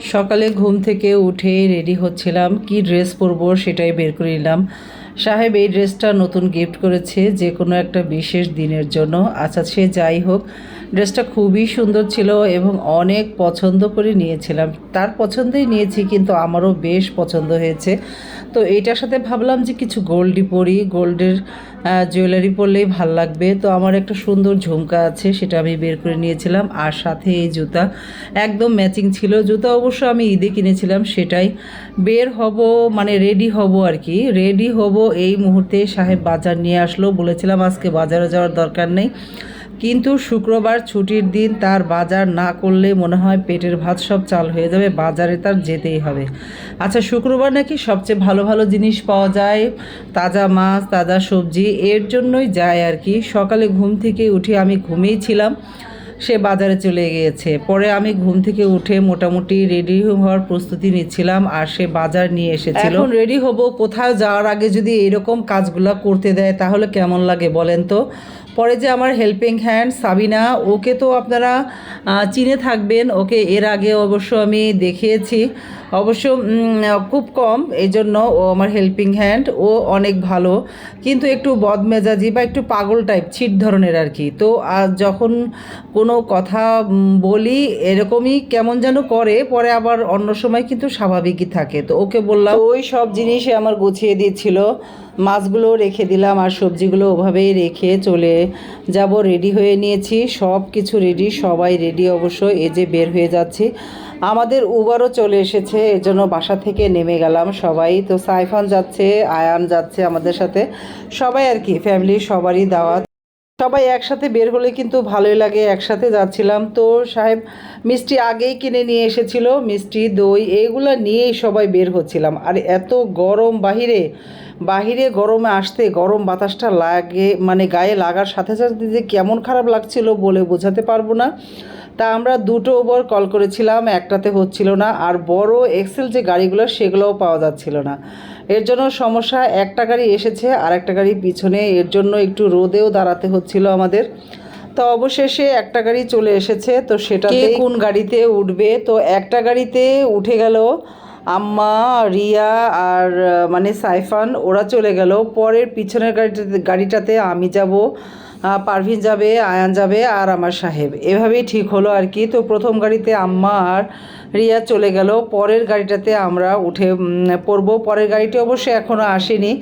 সকালে ঘুম থেকে উঠে রেডি হচ্ছিলাম। কি ড্রেস পরবো সেটাই বের করে নিলাম। সাহেব এই ড্রেসটা নতুন গিফট করেছে যে কোনো একটা বিশেষ দিনের জন্য। আচ্ছা সে যাই হোক ড্রেসটা খুবই সুন্দর ছিল এবং অনেক পছন্দ করে নিয়েছিলাম। তার পছন্দই নিয়েছি কিন্তু আমারও বেশ পছন্দ হয়েছে। তো এইটার সাথে ভাবলাম যে কিছু গোল্ডই পরি। গোল্ডের জুয়েলারি পরলেই ভালো লাগবে। তো আমার একটা সুন্দর ঝুমকা আছে, সেটা আমি বের করে নিয়েছিলাম। আর সাথে এই জুতা একদম ম্যাচিং ছিল। জুতা অবশ্য আমি ঈদে কিনেছিলাম, সেটাই বের হব মানে রেডি হব আর কি। রেডি হব এই মুহূর্তে সাহেব বাজার নিয়ে আসলো। বলেছিলাম আজকে বাজারে যাওয়ার দরকার নেই। কিন্তু শুক্রবার ছুটির দিন তার বাজার না করলে মনে হয় পেটের ভাত সব চাল হয়ে যাবে, বাজারে তার যেতেই হবে। আচ্ছা শুক্রবার নাকি সবচেয়ে ভালো ভালো জিনিস পাওয়া যায়? তাজা মাছ, তাজা সবজি, এর জন্যই যায় আর কি। সকালে ঘুম থেকে উঠে আমি ঘুমিয়েছিলাম। সে বাজারে চলে গিয়েছে। পরে আমি ঘুম থেকে উঠে মোটামুটি রেডি হওয়ার প্রস্তুতি নিচ্ছিলাম আর সে বাজার নিয়ে এসেছিল। এখন রেডি হব, কোথাও যাওয়ার আগে যদি এরকম কাজগুলো করতে দেয় তাহলে কেমন লাগে বলেন তো? পরে যে আমার হেল্পিং হ্যান্ড সাবিনা, ওকে তো আপনারা চিনে থাকবেন। ওকে এর আগে অবশ্য আমি দেখিয়েছি। অবশ্য খুব কম এই জন্য ও আমার হেল্পিং হ্যান্ড ও অনেক ভালো। কিন্তু একটু বদমেজাজি বা একটু পাগল টাইপ ছিট ধরনের আর কি। তো আজ যখন কোনো কথা বলি এরকমই কেমন যেন করে, পরে আবার অন্য সময় কিন্তু স্বাভাবিকই থাকে। তো ওকে বললাম ওই সব জিনিসই আমার গুছিয়ে দিচ্ছিল। মাছগুলো রেখে দিলাম আর সবজিগুলো ওভাবেই রেখে চলে যাব। রেডি হয়ে নিয়েছি। সব কিছু রেডি, সবাই রেডি অবশ্য। এই যে বের হয়ে যাচ্ছি। আমাদের উবারও চলে এসেছে। এর জন্য বাসা থেকে নেমে গেলাম সবাই। তো সাইফান যাচ্ছে, আয়ান যাচ্ছে আমাদের সাথে। সবাই আর কি ফ্যামিলির সবারই দাওয়াত। সবাই একসাথে বের হলে কিন্তু ভালোই লাগে, একসাথে যাচ্ছিলাম। তো সাহেব, মিষ্টি আগেই কিনে নিয়ে এসেছিল, মিষ্টি, দই এইগুলো নিয়েই সবাই বের হচ্ছিলাম। আর এত গরম বাহিরে বাহিরে গরমে আসতে গরম বাতাসটা লাগে মানে গায়ে লাগার সাথে সাথে যে কেমন খারাপ লাগছিল বলে বোঝাতে পারব না। তা আমরা দুটো ওভার কল করেছিলাম, একটাতে হচ্ছিল না, আর বড় এক্সেল যে গাড়িগুলো সেগুলোও পাওয়া যাচ্ছিল না। এর জন্য সমস্যা একটা গাড়ি এসেছে আর একটা গাড়ি পিছনে। এর জন্য একটু রোদেও দাঁড়াতে হচ্ছিল আমাদের। তো অবশেষে একটা গাড়ি চলে এসেছে তো সেটা কোন গাড়িতে উঠবে? তো একটা গাড়িতে উঠে গেল আম্মা, রিয়া আর মানে সাইফান, ওরা চলে গেল। পরের পিছনের গাড়িটাতে গাড়িটাতে আমি যাব পারভিন যাবে, আয়ান যাবে আর আমার সাহেব। এভাবেই ঠিক হলো আর কি। তো প্রথম গাড়িতে আম্মা আর রিয়া চলে গেল। পরের গাড়িটাতে আমরা উঠে পড়ব। পরের গাড়িটি অবশ্য এখনও আসেনি।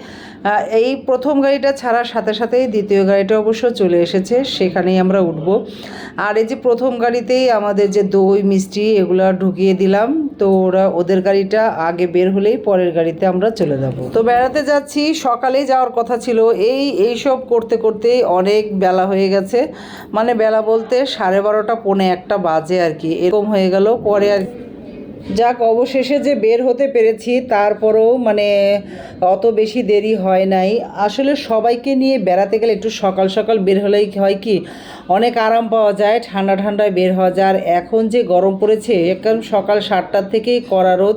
এই প্রথম গাড়িটা ছাড়ার সাথে সাথেই দ্বিতীয় গাড়িটা অবশ্য চলে এসেছে। সেখানেই আমরা উঠবো। আর এই যে প্রথম গাড়িতেই আমাদের যে দই, মিষ্টি, এগুলো ঢুকিয়ে দিলাম। তো ওরা ওদের গাড়িটা আগে বের হলেই পরের গাড়িতে আমরা চলে যাব। তো বেড়াতে যাচ্ছি সকালে যাওয়ার কথা ছিল। এই, এইসব করতে করতে অনেক বেলা হয়ে গেছে। মানে বেলা বলতে সাড়ে বারোটা, পৌনে একটা বাজে আর কি। এরকম হয়ে গেল। পরে আর যাক, অবশেষে যে বের হতে পেরেছি, তারপরেও মানে অত বেশি দেরি হয় নাই। আসলে সবাইকে নিয়ে বেড়াতে গেলে একটু সকাল সকাল বের হলেই হয় কি, অনেক আরাম পাওয়া যায়, ঠান্ডা ঠান্ডায় বের হওয়া যায়। আর এখন যে গরম পড়েছে, একদম সকাল সাতটার থেকেই করা রোদ।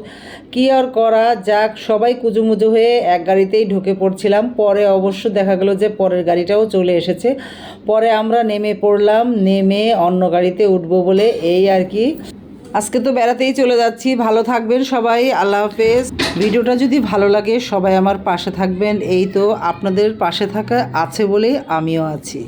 কী আর করা যাক, সবাই কুজুমুজু হয়ে এক গাড়িতেই ঢুকে পড়ছিলাম। পরে অবশ্য দেখা গেলো যে পরের গাড়িটাও চলে এসেছে। পরে আমরা নেমে পড়লাম, নেমে অন্য গাড়িতে উঠবো বলে এই আর কি। আজকে তো বেড়াতেই চলে যাচ্ছি। ভালো থাকবেন সবাই। আল্লাহ হাফেজ। ভিডিওটা যদি ভালো লাগে, সবাই আমার পাশে থাকবেন। এই তো আপনাদের পাশে থাকা আছে বলেই আমিও আছি।